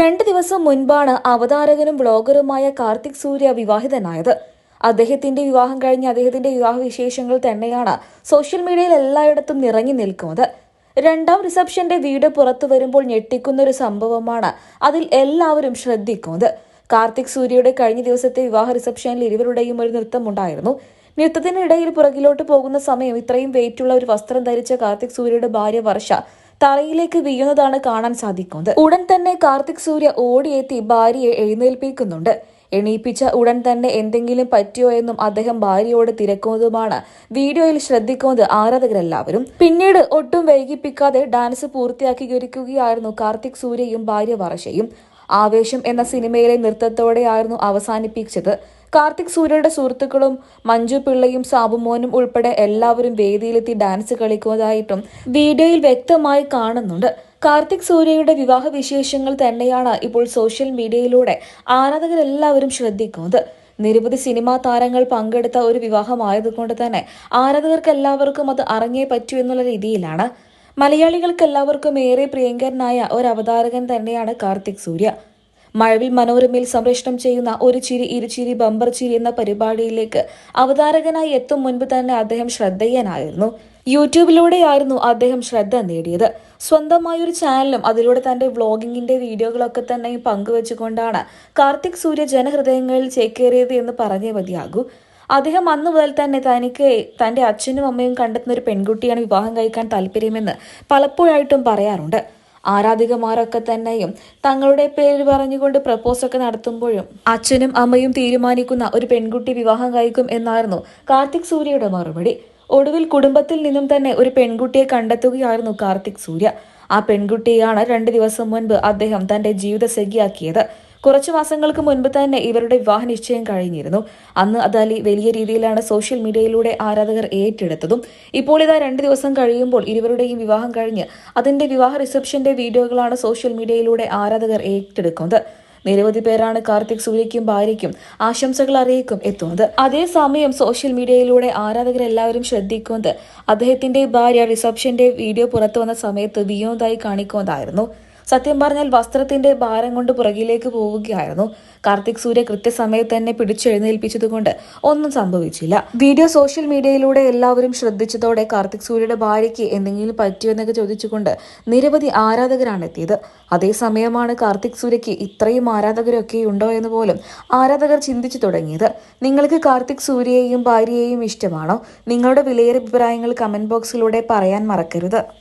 രണ്ട് ദിവസം മുൻപാണ് അവതാരകനും ബ്ലോഗറുമായ കാർത്തിക് സൂര്യ വിവാഹിതനായത്. അദ്ദേഹത്തിന്റെ വിവാഹം കഴിഞ്ഞ് അദ്ദേഹത്തിന്റെ വിവാഹ വിശേഷങ്ങൾ തന്നെയാണ് സോഷ്യൽ മീഡിയയിൽ എല്ലായിടത്തും നിറഞ്ഞു നിൽക്കുന്നത്. രണ്ടാം റിസപ്ഷന്റെ വീഡിയോ പുറത്തു വരുമ്പോൾ ഞെട്ടിക്കുന്ന ഒരു സംഭവമാണ് അതിൽ എല്ലാവരും ശ്രദ്ധിക്കുന്നത്. കാർത്തിക് സൂര്യയുടെ കഴിഞ്ഞ ദിവസത്തെ വിവാഹ റിസപ്ഷനിൽ ഇരുവരുടെയും ഒരു നൃത്തമുണ്ടായിരുന്നു നൃത്തത്തിനിടയിൽ പുറകിലോട്ട് പോകുന്ന സമയം ഇത്രയും വെയിറ്റുള്ള ഒരു വസ്ത്രം ധരിച്ച കാർത്തിക് സൂര്യയുടെ ഭാര്യ വർഷ തറയിലേക്ക് വീഴുന്നതാണ് കാണാൻ സാധിക്കുന്നത്. ഉടൻ തന്നെ കാർത്തിക് സൂര്യ ഓടിയെത്തി ഭാര്യയെ എഴുന്നേൽപ്പിക്കുന്നുണ്ട്. എണീപ്പിച്ച ഉടൻ തന്നെ എന്തെങ്കിലും പറ്റിയോ എന്നും അദ്ദേഹം ഭാര്യയോട് തിരക്കുന്നതുമാണ് വീഡിയോയിൽ ശ്രദ്ധിക്കുന്നത് ആരാധകരെല്ലാവരും. പിന്നീട് ഒട്ടും വൈകിപ്പിക്കാതെ ഡാൻസ് പൂർത്തിയാക്കി ഒരുക്കുകയായിരുന്നു കാർത്തിക് സൂര്യയും ഭാര്യ വർഷയും ആവേശം എന്ന സിനിമയിലെ നൃത്തത്തോടെയായിരുന്നു അവസാനിപ്പിച്ചത്. കാർത്തിക് സൂര്യയുടെ സുഹൃത്തുക്കളും മഞ്ജു പിള്ളയും സാബുമോനും ഉൾപ്പെടെ എല്ലാവരും വേദിയിലെത്തി ഡാൻസ് കളിക്കുന്നതായിട്ടും വീഡിയോയിൽ വ്യക്തമായി കാണുന്നുണ്ട്. കാർത്തിക് സൂര്യയുടെ വിവാഹ വിശേഷങ്ങൾ തന്നെയാണ് ഇപ്പോൾ സോഷ്യൽ മീഡിയയിലൂടെ ആരാധകരെല്ലാവരും ശ്രദ്ധിക്കുന്നത്. നിരവധി സിനിമാ താരങ്ങൾ പങ്കെടുത്ത ഒരു വിവാഹമായതുകൊണ്ട് തന്നെ ആരാധകർക്ക് എല്ലാവർക്കും അത് അറിഞ്ഞേ പറ്റൂ എന്നുള്ള രീതിയിലാണ്. മലയാളികൾക്ക് എല്ലാവർക്കും ഏറെ പ്രിയങ്കരനായ ഒരു അവതാരകൻ തന്നെയാണ് കാർത്തിക് സൂര്യ. മഴവിൽ മനോരമയിൽ സംപ്രേഷണം ചെയ്യുന്ന ഒരു ചിരി ഇരുചിരി ബമ്പർ ചിരി എന്ന പരിപാടിയിലേക്ക് അവതാരകനായി എത്തും മുൻപ് തന്നെ അദ്ദേഹം ശ്രദ്ധേയനായിരുന്നു. യൂട്യൂബിലൂടെയായിരുന്നു അദ്ദേഹം ശ്രദ്ധ നേടിയത്. സ്വന്തമായൊരു ചാനലും അതിലൂടെ തന്റെ വ്ളോഗിങ്ങിന്റെ വീഡിയോകളൊക്കെ തന്നെ പങ്കുവച്ചുകൊണ്ടാണ് കാർത്തിക് സൂര്യ ജനഹൃദയങ്ങളിൽ ചേക്കേറിയത് എന്ന് പറഞ്ഞേ മതിയാകൂ. അദ്ദേഹം അന്ന് മുതൽ തന്നെ തനിക്ക് തന്റെ അച്ഛനും അമ്മയും കണ്ടെത്തുന്ന ഒരു പെൺകുട്ടിയാണ് വിവാഹം കഴിക്കാൻ താല്പര്യമെന്ന് പലപ്പോഴായിട്ടും പറയാറുണ്ട്. ആരാധികമാരൊക്കെ തന്നെയും തങ്ങളുടെ പേര് പറഞ്ഞുകൊണ്ട് പ്രപ്പോസ് ഒക്കെ നടത്തുമ്പോഴും അച്ഛനും അമ്മയും തീരുമാനിക്കുന്ന ഒരു പെൺകുട്ടി വിവാഹം കഴിക്കും എന്നായിരുന്നു കാർത്തിക് സൂര്യയുടെ മറുപടി. ഒടുവിൽ കുടുംബത്തിൽ നിന്നും തന്നെ ഒരു പെൺകുട്ടിയെ കണ്ടെത്തുകയായിരുന്നു കാർത്തിക് സൂര്യ. ആ പെൺകുട്ടിയാണ് രണ്ട് ദിവസം മുൻപ് അദ്ദേഹം തന്റെ ജീവിത സഖിയാക്കിയത് കുറച്ചു മാസങ്ങൾക്ക് മുൻപ് തന്നെ ഇവരുടെ വിവാഹ നിശ്ചയം കഴിഞ്ഞിരുന്നു. അന്ന് അദാലി വലിയ രീതിയിലാണ് സോഷ്യൽ മീഡിയയിലൂടെ ആരാധകർ ഏറ്റെടുത്തതും. ഇപ്പോൾ ഇതാ രണ്ട് ദിവസം കഴിയുമ്പോൾ ഇരുവരുടെയും വിവാഹം കഴിഞ്ഞ് അതിന്റെ വിവാഹ റിസപ്ഷന്റെ വീഡിയോകളാണ് സോഷ്യൽ മീഡിയയിലൂടെ ആരാധകർ ഏറ്റെടുക്കുന്നത്. നിരവധി പേരാണ് കാർത്തിക് സൂര്യയ്ക്കും ഭാര്യയ്ക്കും ആശംസകൾ അറിയിക്കും എത്തുന്നത്. അതേസമയം സോഷ്യൽ മീഡിയയിലൂടെ ആരാധകരെല്ലാവരും ശ്രദ്ധിക്കുന്നത് അദ്ദേഹത്തിന്റെ ഭാര്യ റിസപ്ഷന്റെ വീഡിയോ പുറത്തു വന്ന സമയത്ത് വിയോന്തായി കാണിക്കുന്നതായിരുന്നു. സത്യം പറഞ്ഞാൽ വസ്ത്രത്തിന്റെ ഭാരം കൊണ്ട് പുറകിലേക്ക് പോവുകയായിരുന്നു. കാർത്തിക് സൂര്യ കൃത്യസമയത്ത് തന്നെ പിടിച്ചെഴുന്നേൽപ്പിച്ചതുകൊണ്ട് ഒന്നും സംഭവിച്ചില്ല. വീഡിയോ സോഷ്യൽ മീഡിയയിലൂടെ എല്ലാവരും ശ്രദ്ധിച്ചതോടെ കാർത്തിക് സൂര്യയുടെ ഭാര്യയ്ക്ക് എന്തെങ്കിലും പറ്റിയോ എന്നൊക്കെ ചോദിച്ചുകൊണ്ട് നിരവധി ആരാധകരാണ് എത്തിയത്. അതേസമയമാണ് കാർത്തിക് സൂര്യയ്ക്ക് ഇത്രയും ആരാധകരൊക്കെ ഉണ്ടോ എന്ന് പോലും ആരാധകർ ചിന്തിച്ചു തുടങ്ങിയത്. നിങ്ങൾക്ക് കാർത്തിക് സൂര്യയെയും ഭാര്യയെയും ഇഷ്ടമാണോ? നിങ്ങളുടെ വിലയേറെ അഭിപ്രായങ്ങൾ കമന്റ് ബോക്സിലൂടെ പറയാൻ മറക്കരുത്.